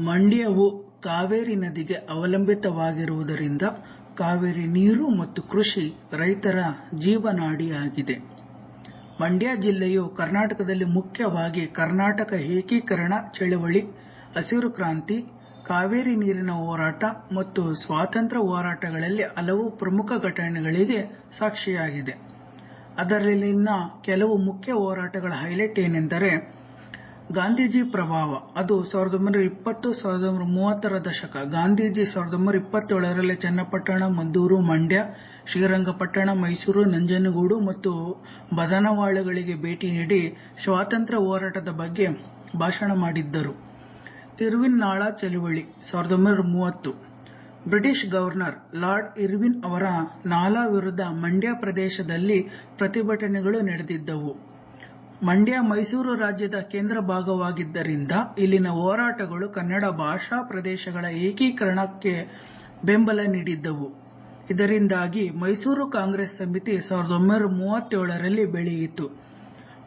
ಮಂಡ್ಯವು ಕಾವೇರಿ ನದಿಗೆ ಅವಲಂಬಿತವಾಗಿರುವುದರಿಂದ ಕಾವೇರಿ ನೀರು ಮತ್ತು ಕೃಷಿ ರೈತರ ಜೀವನಾಡಿಯಾಗಿದೆ. ಮಂಡ್ಯ ಜಿಲ್ಲೆಯು ಕರ್ನಾಟಕದಲ್ಲಿ ಮುಖ್ಯವಾಗಿ ಕರ್ನಾಟಕ ಏಕೀಕರಣ ಚಳವಳಿ, ಹಸಿರು ಕ್ರಾಂತಿ, ಕಾವೇರಿ ನೀರಿನ ಹೋರಾಟ ಮತ್ತು ಸ್ವಾತಂತ್ರ್ಯ ಹೋರಾಟಗಳಲ್ಲಿ ಹಲವು ಪ್ರಮುಖ ಘಟನೆಗಳಿಗೆ ಸಾಕ್ಷಿಯಾಗಿದೆ. ಅದರಲ್ಲಿನ ಕೆಲವು ಮುಖ್ಯ ಹೋರಾಟಗಳ ಹೈಲೈಟ್ ಏನೆಂದರೆ ಗಾಂಧೀಜಿ ಪ್ರಭಾವ ಅದು ಇಪ್ಪತ್ತು-ಸಾವಿರದ ಮೂವತ್ತರ ದಶಕ ಗಾಂಧೀಜಿ ಇಪ್ಪತ್ತೇಳರಲ್ಲಿ ಚನ್ನಪಟ್ಟಣ, ಮದ್ದೂರು, ಮಂಡ್ಯ, ಶ್ರೀರಂಗಪಟ್ಟಣ, ಮೈಸೂರು, ನಂಜನಗೂಡು ಮತ್ತು ಬದನವಾಳಗಳಿಗೆ ಭೇಟಿ ನೀಡಿ ಸ್ವಾತಂತ್ರ್ಯ ಹೋರಾಟದ ಬಗ್ಗೆ ಭಾಷಣ ಮಾಡಿದ್ದರು. ಇರ್ವಿನ್ ನಾಳಾ ಒಂಬೈನೂರ ಮೂವತ್ತು ಬ್ರಿಟಿಷ್ ಗವರ್ನರ್ ಲಾರ್ಡ್ ಇರ್ವಿನ್ ಅವರ ನಾಲಾ ವಿರುದ್ಧ ಮಂಡ್ಯ ಪ್ರದೇಶದಲ್ಲಿ ಪ್ರತಿಭಟನೆಗಳು ನಡೆದಿದ್ದವು. ಮಂಡ್ಯ ಮೈಸೂರು ರಾಜ್ಯದ ಕೇಂದ್ರ ಭಾಗವಾಗಿದ್ದರಿಂದ ಇಲ್ಲಿನ ಹೋರಾಟಗಳು ಕನ್ನಡ ಭಾಷಾ ಪ್ರದೇಶಗಳ ಏಕೀಕರಣಕ್ಕೆ ಬೆಂಬಲ ನೀಡಿದ್ದವು. ಇದರಿಂದಾಗಿ ಮೈಸೂರು ಕಾಂಗ್ರೆಸ್ ಸಮಿತಿ ಸಾವಿರದ ಒಂಬೈನೂರ ಮೂವತ್ತೇಳರಲ್ಲಿ ಬೆಳೆಯಿತು.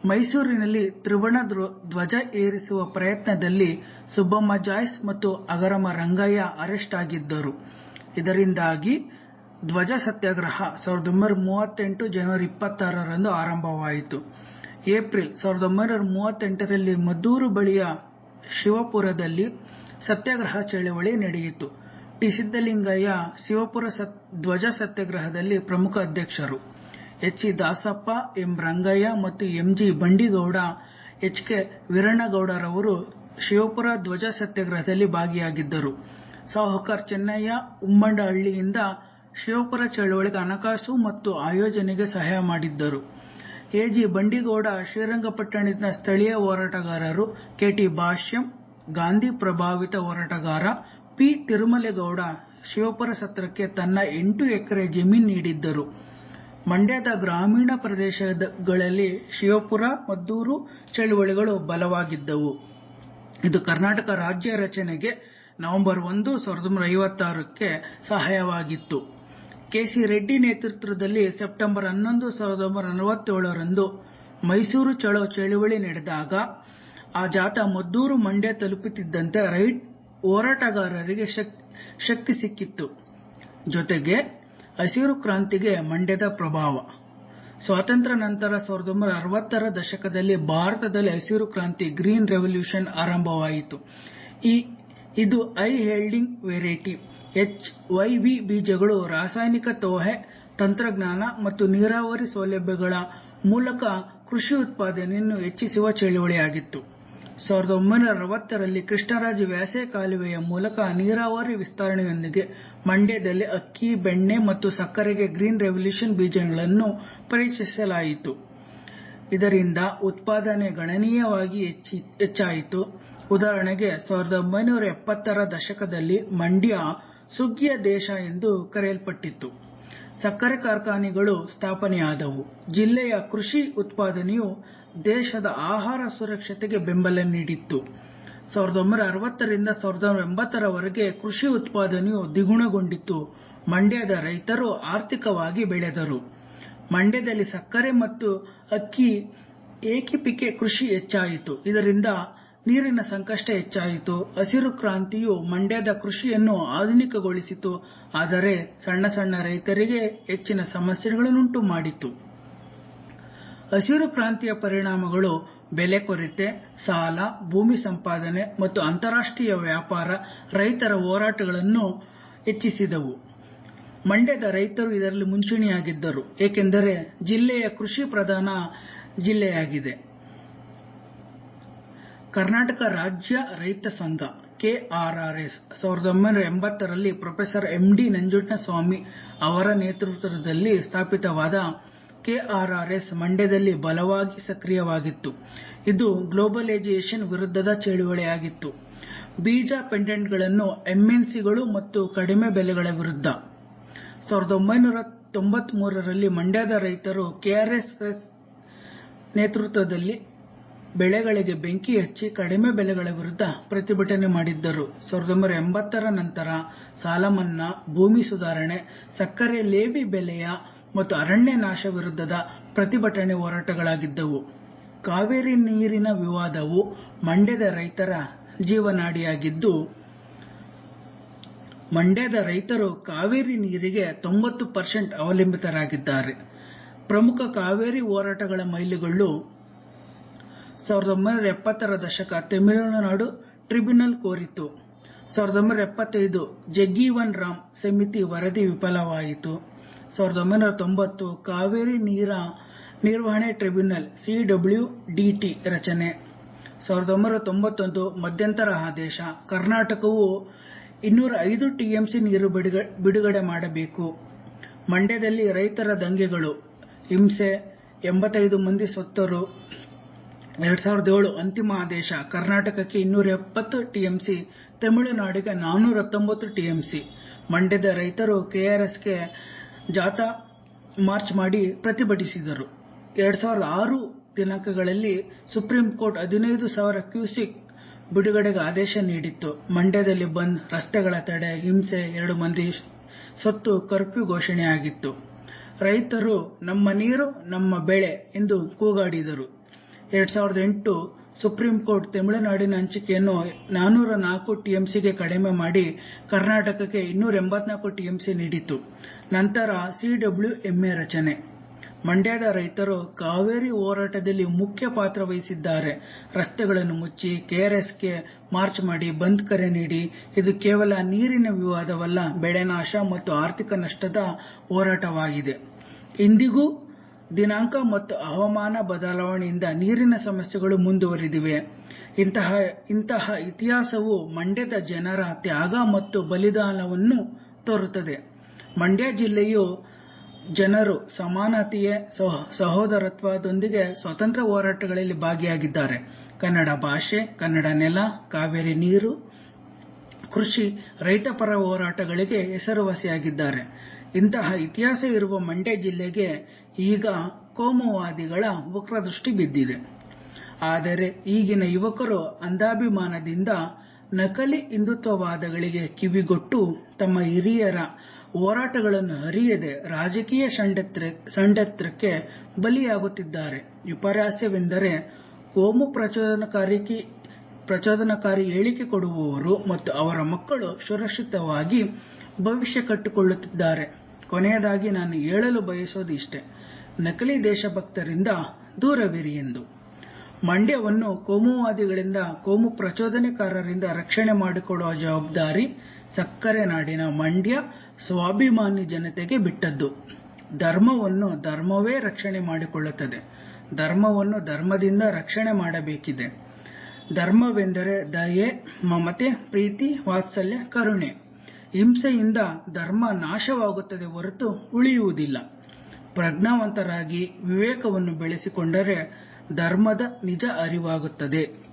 ಮೈಸೂರಿನಲ್ಲಿ ತ್ರಿವರ್ಣ ಧ್ವಜ ಏರಿಸುವ ಪ್ರಯತ್ನದಲ್ಲಿ ಸುಬ್ಬಮ್ಮ ಜಾಯ್ಸ್ ಮತ್ತು ಅಗರಮ ರಂಗಯ್ಯ ಅರೆಸ್ಟ್ ಆಗಿದ್ದರು. ಇದರಿಂದಾಗಿ ಧ್ವಜ ಸತ್ಯಾಗ್ರಹ ಸಾವಿರದ ಒಂಬೈನೂರ ಮೂವತ್ತೆಂಟು ಜನವರಿ ಇಪ್ಪತ್ತಾರರಂದು ಆರಂಭವಾಯಿತು. ಏಪ್ರಿಲ್ ಸಾವಿರದ ಒಂಬೈನೂರ ಮೂವತ್ತೆಂಟರಲ್ಲಿ ಮದ್ದೂರು ಬಳಿಯ ಶಿವಪುರದಲ್ಲಿ ಸತ್ಯಾಗ್ರಹ ಚಳವಳಿ ನಡೆಯಿತು. ಟಿ. ಸಿದ್ದಲಿಂಗಯ್ಯ ಶಿವಪುರ ಧ್ವಜ ಸತ್ಯಾಗ್ರಹದಲ್ಲಿ ಪ್ರಮುಖ ಅಧ್ಯಕ್ಷರು. H. C. Dasappa, M. Rangaiah ಮತ್ತು M. G. Bandigowda H. K. ವೀರಣ್ಣಗೌಡರವರು Shivapura ಧ್ವಜ ಸತ್ಯಾಗ್ರಹದಲ್ಲಿ ಭಾಗಿಯಾಗಿದ್ದರು. ಸಾಹುಕಾರ್ ಚೆನ್ನಯ್ಯ ಉಮ್ಮಂಡಹಳ್ಳಿಯಿಂದ ಶಿವಪುರ ಚಳವಳಿಗೆ ಹಣಕಾಸು ಮತ್ತು ಆಯೋಜನೆಗೆ ಸಹಾಯ ಮಾಡಿದ್ದರು. ಎ. ಜಿ. ಶ್ರೀರಂಗಪಟ್ಟಣದ ಶ್ರೀರಂಗಪಟ್ಟಣದಿಂದ ಸ್ಥಳೀಯ ಹೋರಾಟಗಾರರು. ಕೆ. ಟಿ. ಭಾಷ್ಯಂ ಗಾಂಧಿ ಪ್ರಭಾವಿತ ಹೋರಾಟಗಾರ. ಪಿ. ತಿರುಮಲೆಗೌಡ ಶಿವಪುರ ಸತ್ರಕ್ಕೆ ತನ್ನ ಎಂಟು ಎಕರೆ ಜಮೀನು ನೀಡಿದ್ದರು. ಮಂಡ್ಯದ ಗ್ರಾಮೀಣ ಪ್ರದೇಶಗಳಲ್ಲಿ ಶಿವಪುರ, ಮದ್ದೂರು ಚಳವಳಿಗಳು ಬಲವಾಗಿದ್ದವು. ಇದು ಕರ್ನಾಟಕ ರಾಜ್ಯ ರಚನೆಗೆ ನವೆಂಬರ್ ಒಂದು, ಸಾವಿರದ ಒಂಬೈನೂರ ಐವತ್ತಾರಕ್ಕೆ ಸಹಾಯವಾಗಿತ್ತು. ಕೆ. ಸಿ. ರೆಡ್ಡಿ ನೇತೃತ್ವದಲ್ಲಿ ಸೆಪ್ಟೆಂಬರ್ ಹನ್ನೊಂದು, ಸಾವಿರದ ರಂದು ಮೈಸೂರು ಚಳೋ ಚಳವಳಿ ನಡೆದಾಗ ಆ ಜಾಥಾ ಮದ್ದೂರು, ಮಂಡ್ಯ ತಲುಪುತ್ತಿದ್ದಂತೆ ಹೋರಾಟಗಾರರಿಗೆ ಶಕ್ತಿ ಸಿಕ್ಕಿತು. ಜೊತೆಗೆ ಹಸಿರು ಕ್ರಾಂತಿಗೆ ಮಂಡ್ಯದ ಪ್ರಭಾವ. ಸ್ವಾತಂತ್ರ್ಯ ನಂತರ ಸಾವಿರದ ಒಂಬೈನೂರ ಅರವತ್ತರ ದಶಕದಲ್ಲಿ ಭಾರತದಲ್ಲಿ ಹಸಿರು ಕ್ರಾಂತಿ ಗ್ರೀನ್ ರೆವಲ್ಯೂಷನ್ ಆರಂಭವಾಯಿತು. ಇದು high yielding variety H. Y. V ಬೀಜಗಳು, ರಾಸಾಯನಿಕ ತೋಹೆ ತಂತ್ರಜ್ಞಾನ ಮತ್ತು ನೀರಾವರಿ ಸೌಲಭ್ಯಗಳ ಮೂಲಕ ಕೃಷಿ ಉತ್ಪಾದನೆಯನ್ನು ಹೆಚ್ಚಿಸುವ ಚಳುವಳಿಯಾಗಿತ್ತು ಸಾವಿರದ ಒಂಬೈನೂರ ರಲ್ಲಿ ಕೃಷ್ಣರಾಜ ವ್ಯಾಸೆ ಕಾಲುವೆಯ ಮೂಲಕ ನೀರಾವರಿ ವಿಸ್ತರಣೆಯೊಂದಿಗೆ ಮಂಡ್ಯದಲ್ಲಿ ಅಕ್ಕಿ, ಬೆಣ್ಣೆ ಮತ್ತು ಸಕ್ಕರೆಗೆ ಗ್ರೀನ್ ರೆವಲ್ಯೂಷನ್ ಬೀಜಗಳನ್ನು ಪರಿಚಯಿಸಲಾಯಿತು. ಇದರಿಂದ ಉತ್ಪಾದನೆ ಗಣನೀಯವಾಗಿ ಹೆಚ್ಚಾಯಿತು. ಉದಾಹರಣೆಗೆ ರ ದಶಕದಲ್ಲಿ ಮಂಡ್ಯ ಸುಗ್ಗಿಯ ದೇಶ ಎಂದು ಕರೆಯಲ್ಪಟ್ಟಿತ್ತು. ಸಕ್ಕರೆ ಕಾರ್ಖಾನೆಗಳು ಸ್ಥಾಪನೆಯಾದವು. ಜಿಲ್ಲೆಯ ಕೃಷಿ ಉತ್ಪಾದನೆಯು ದೇಶದ ಆಹಾರ ಸುರಕ್ಷತೆಗೆ ಬೆಂಬಲ ನೀಡಿತು. ರಿಂದ ರವರೆಗೆ ಕೃಷಿ ಉತ್ಪಾದನೆಯು ದ್ವಿಗುಣಗೊಂಡಿತು. ಮಂಡ್ಯದ ರೈತರು ಆರ್ಥಿಕವಾಗಿ ಬೆಳೆದರು. ಮಂಡ್ಯದಲ್ಲಿ ಸಕ್ಕರೆ ಮತ್ತು ಅಕ್ಕಿ ಏಕೀಪಿಕೆ ಕೃಷಿ ಹೆಚ್ಚಾಯಿತು. ಇದರಿಂದ ನೀರಿನ ಸಂಕಷ್ಟ ಹೆಚ್ಚಾಯಿತು. ಹಸಿರು ಕ್ರಾಂತಿಯು ಮಂಡ್ಯದ ಕೃಷಿಯನ್ನು ಆಧುನಿಕಗೊಳಿಸಿತು. ಆದರೆ ಸಣ್ಣ ಸಣ್ಣ ರೈತರಿಗೆ ಹೆಚ್ಚಿನ ಸಮಸ್ಯೆಗಳನ್ನುಂಟು ಮಾಡಿತು. ಹಸಿರು ಕ್ರಾಂತಿಯ ಪರಿಣಾಮಗಳು ಬೆಲೆ ಕೊರತೆ, ಸಾಲ, ಭೂಮಿ ಸಂಪಾದನೆ ಮತ್ತು ಅಂತಾರಾಷ್ಟ್ರೀಯ ವ್ಯಾಪಾರ ರೈತರ ಹೋರಾಟಗಳನ್ನು ಹೆಚ್ಚಿಸಿದವು. ಮಂಡ್ಯದ ರೈತರು ಇದರಲ್ಲಿ ಮುಂಚೂಣಿಯಾಗಿದ್ದರು ಏಕೆಂದರೆ ಜಿಲ್ಲೆಯ ಕೃಷಿ ಪ್ರಧಾನ ಜಿಲ್ಲೆಯಾಗಿದೆ. Karnataka Rajya Raitha Sangha K. R. R. S. ರಲ್ಲಿ ಪ್ರೊಫೆಸರ್ ಎಂ. ಡಿ. ನಂಜುಂಡಸ್ವಾಮಿ ಅವರ ನೇತೃತ್ವದಲ್ಲಿ ಸ್ಥಾಪಿತವಾದ ಕೆ. ಮಂಡ್ಯದಲ್ಲಿ ಬಲವಾಗಿ ಸಕ್ರಿಯವಾಗಿತ್ತು. ಇದು ಗ್ಲೋಬಲೈಜೇಷನ್ ವಿರುದ್ಧದ ಚಳುವಳಿಯಾಗಿತ್ತು ಬೀಜ ಪೇಟೆಂಟ್ಗಳನ್ನು ಎಂಎನ್ಸಿಗಳು ಮತ್ತು ಕಡಿಮೆ ಬೆಲೆಗಳ ವಿರುದ್ಧ. ರಲ್ಲಿ ಮಂಡ್ಯದ ರೈತರು ಕೆಆರ್ಎಸ್ ನೇತೃತ್ವದಲ್ಲಿ ಬೆಳೆಗಳಿಗೆ ಬೆಂಕಿ ಹಚ್ಚಿ ಕಡಿಮೆ ಬೆಲೆಗಳ ವಿರುದ್ಧ ಪ್ರತಿಭಟನೆ ಮಾಡಿದ್ದರು. ಸಾವಿರದ ಒಂಬೈನೂರ ಎಂಬತ್ತರ ನಂತರ ಸಾಲಮನ್ನಾ, ಭೂಮಿ ಸುಧಾರಣೆ, ಸಕ್ಕರೆ ಲೇವಿ ಬೆಲೆಯ ಮತ್ತು ಅರಣ್ಯ ನಾಶ ವಿರುದ್ಧದ ಪ್ರತಿಭಟನೆ ಹೋರಾಟಗಳಾಗಿದ್ದವು. ಕಾವೇರಿ ನೀರಿನ ವಿವಾದವು ಮಂಡ್ಯದ ರೈತರ ಜೀವನಾಡಿಯಾಗಿದ್ದು ಮಂಡ್ಯದ ರೈತರು ಕಾವೇರಿ ನೀರಿಗೆ ತೊಂಬತ್ತು ಪರ್ಸೆಂಟ್ ಅವಲಂಬಿತರಾಗಿದ್ದಾರೆ ಪ್ರಮುಖ ಕಾವೇರಿ ಹೋರಾಟಗಳ ಮೈಲಿಗಲ್ಲು ಸಾವಿರದ ಒಂಬೈನೂರ ಎಪ್ಪತ್ತರ ದಶಕ ತಮಿಳುನಾಡು ಟ್ರಿಬ್ಯುನಲ್ ಕೋರಿತು ಸಾವಿರದ ಒಂಬೈನೂರ ಎಪ್ಪತ್ತೈದು ಜಗ್ಗೀವನ್ ರಾಮ್ ಸಮಿತಿ ವರದಿ ವಿಫಲವಾಯಿತು. ಸಾವಿರದ ಒಂಬೈನೂರ ತೊಂಬತ್ತು ಕಾವೇರಿ ನೀರ ನಿರ್ವಹಣೆ ಟ್ರಿಬ್ಯುನಲ್ ಸಿಡಬ್ಲ್ಯೂ ಡಿಟಿ ರಚನೆ. ಸಾವಿರದ ಒಂಬೈನೂರ ತೊಂಬತ್ತೊಂದು ಮಧ್ಯಂತರ ಆದೇಶ. ಕರ್ನಾಟಕವು ಇನ್ನೂರ ಐದು ಟಿಎಂಸಿ ನೀರು ಬಿಡುಗಡೆ ಮಾಡಬೇಕು. ಮಂಡ್ಯದಲ್ಲಿ ರೈತರ ದಂಗೆಗಳು. ಹಿಂಸೆ ಎಂಬತ್ತೈದು ಮಂದಿ ಸತ್ತರು. ಎರಡ್ ಸಾವಿರದ ಏಳು ಅಂತಿಮ ಆದೇಶ ಕರ್ನಾಟಕಕ್ಕೆ ಇನ್ನೂರ ಎಪ್ಪತ್ತು ಟಿಎಂಸಿ, ತಮಿಳುನಾಡಿಗೆ ನಾನ್ನೂರ ಹತ್ತೊಂಬತ್ತು ಟಿಎಂಸಿ. ಮಂಡ್ಯದ ರೈತರು ಕೆಆರ್ಎಸ್ಗೆ ಜಾಥಾ ಮಾರ್ಚ್ ಮಾಡಿ ಪ್ರತಿಭಟಿಸಿದರು. ಎರಡ್ ಸಾವಿರದ ಆರು ದಿನಾಂಕಗಳಲ್ಲಿ ಸುಪ್ರೀಂ ಕೋರ್ಟ್ ಹದಿನೈದು ಸಾವಿರ ಕ್ಯೂಸಿಕ್ ಬಿಡುಗಡೆಗೆ ಆದೇಶ ನೀಡಿತ್ತು. ಮಂಡ್ಯದಲ್ಲಿ ಬಂದ್ ರಸ್ತೆಗಳ ತಡೆ, ಹಿಂಸೆ, ಎರಡು ಮಂದಿ ಸತ್ತು ಕರ್ಫ್ಯೂ ಘೋಷಣೆಯಾಗಿತ್ತು. ರೈತರು ನಮ್ಮ ನೀರು, ನಮ್ಮ ಬೆಳೆ ಎಂದು ಕೂಗಾಡಿದರು. ಎರಡ್ ಸಾವಿರದ ಎಂಟು ಸುಪ್ರೀಂ ಕೋರ್ಟ್ ತಮಿಳುನಾಡಿನ ಹಂಚಿಕೆಯನ್ನು ನಾನ್ನೂರ ನಾಲ್ಕು ಟಿಎಂಸಿಗೆ ಕಡಿಮೆ ಮಾಡಿ ಕರ್ನಾಟಕಕ್ಕೆ ಇನ್ನೂರ ಎಂಬತ್ನಾಲ್ಕು ಟಿಎಂಸಿ ನೀಡಿತು ನಂತರ ಸಿಡಬ್ಲ್ಯೂಎಂಎ ರಚನೆ. ಮಂಡ್ಯದ ರೈತರು ಕಾವೇರಿ ಹೋರಾಟದಲ್ಲಿ ಮುಖ್ಯ ಪಾತ್ರ ವಹಿಸಿದ್ದಾರೆ. ರಸ್ತೆಗಳನ್ನು ಮುಚ್ಚಿ ಕೆಆರ್ಎಸ್ಗೆ ಮಾರ್ಚ್ ಮಾಡಿ ಬಂದ್ ಕರೆ ನೀಡಿ. ಇದು ಕೇವಲ ನೀರಿನ ವಿವಾದವಲ್ಲ, ಬೆಳೆ ನಾಶ ಮತ್ತು ಆರ್ಥಿಕ ನಷ್ಟದ ಹೋರಾಟವಾಗಿದೆ. ಇಂದಿಗೂ ದಿನಾಂಕ ಮತ್ತು ಹವಾಮಾನ ಬದಲಾವಣೆಯಿಂದ ನೀರಿನ ಸಮಸ್ಯೆಗಳು ಮುಂದುವರಿದಿವೆ. ಇಂತಹ ಇಂತಹ ಇತಿಹಾಸವು ಮಂಡ್ಯದ ಜನರ ತ್ಯಾಗ ಮತ್ತು ಬಲಿದಾನವನ್ನು ತೋರುತ್ತದೆ. ಮಂಡ್ಯ ಜಿಲ್ಲೆಯು ಜನರು ಸಮಾನತೆಯ ಸಹೋದರತ್ವದೊಂದಿಗೆ ಸ್ವತಂತ್ರ ಹೋರಾಟಗಳಲ್ಲಿ ಭಾಗಿಯಾಗಿದ್ದಾರೆ. ಕನ್ನಡ ಭಾಷೆ, ಕನ್ನಡ ನೆಲ, ಕಾವೇರಿ ನೀರು, ಕೃಷಿ ರೈತಪರ ಹೋರಾಟಗಳಿಗೆ ಹೆಸರುವಾಸಿಯಾಗಿದ್ದಾರೆ. ಇಂತಹ ಇತಿಹಾಸ ಇರುವ ಮಂಡ್ಯ ಜಿಲ್ಲೆಗೆ ಈಗ ಕೋಮುವಾದಿಗಳ ವಕ್ರದೃಷ್ಟಿ ಬಿದ್ದಿದೆ. ಆದರೆ ಈಗಿನ ಯುವಕರು ಅಂಧಾಭಿಮಾನದಿಂದ ನಕಲಿ ಹಿಂದುತ್ವವಾದಗಳಿಗೆ ಕಿವಿಗೊಟ್ಟು ತಮ್ಮ ಹಿರಿಯರ ಹೋರಾಟಗಳನ್ನು ಅರಿಯದೆ ರಾಜಕೀಯ ಷಂಡತ್ರಕ್ಕೆ ಬಲಿಯಾಗುತ್ತಿದ್ದಾರೆ. ವಿಪರ್ಯಾಸವೆಂದರೆ ಕೋಮು ಪ್ರಚೋದನಕಾರಿ ಹೇಳಿಕೆ ಕೊಡುವವರು ಮತ್ತು ಅವರ ಮಕ್ಕಳು ಸುರಕ್ಷಿತವಾಗಿ ಭವಿಷ್ಯ ಕಟ್ಟಿಕೊಳ್ಳುತ್ತಿದ್ದಾರೆ. ಕೊನೆಯದಾಗಿ ನಾನು ಹೇಳಲು ಬಯಸೋದು ಇಷ್ಟೆ. ನಕಲಿ ದೇಶಭಕ್ತರಿಂದ ದೂರವಿರಿ ಎಂದು. ಮಂಡ್ಯವನ್ನು ಕೋಮುವಾದಿಗಳಿಂದ, ಕೋಮು ಪ್ರಚೋದನೆಕಾರರಿಂದ ರಕ್ಷಣೆ ಮಾಡಿಕೊಡುವ ಜವಾಬ್ದಾರಿ ಸಕ್ಕರೆ ನಾಡಿನ ಮಂಡ್ಯ ಸ್ವಾಭಿಮಾನಿ ಜನತೆಗೆ ಬಿಟ್ಟದ್ದು. ಧರ್ಮವನ್ನು ಧರ್ಮವೇ ರಕ್ಷಣೆ ಮಾಡಿಕೊಳ್ಳುತ್ತದೆ. ಧರ್ಮವನ್ನು ಧರ್ಮದಿಂದ ರಕ್ಷಣೆ ಮಾಡಬೇಕಿದೆ. ಧರ್ಮವೆಂದರೆ ದಯೆ, ಮಮತೆ, ಪ್ರೀತಿ, ವಾತ್ಸಲ್ಯ, ಕರುಣೆ. ಹಿಂಸೆಯಿಂದ ಧರ್ಮ ನಾಶವಾಗುತ್ತದೆ ಹೊರತು ಉಳಿಯುವುದಿಲ್ಲ. ಪ್ರಜ್ಞಾವಂತರಾಗಿ ವಿವೇಕವನ್ನು ಬೆಳೆಸಿಕೊಂಡರೆ ಧರ್ಮದ ನಿಜ ಅರಿವಾಗುತ್ತದೆ.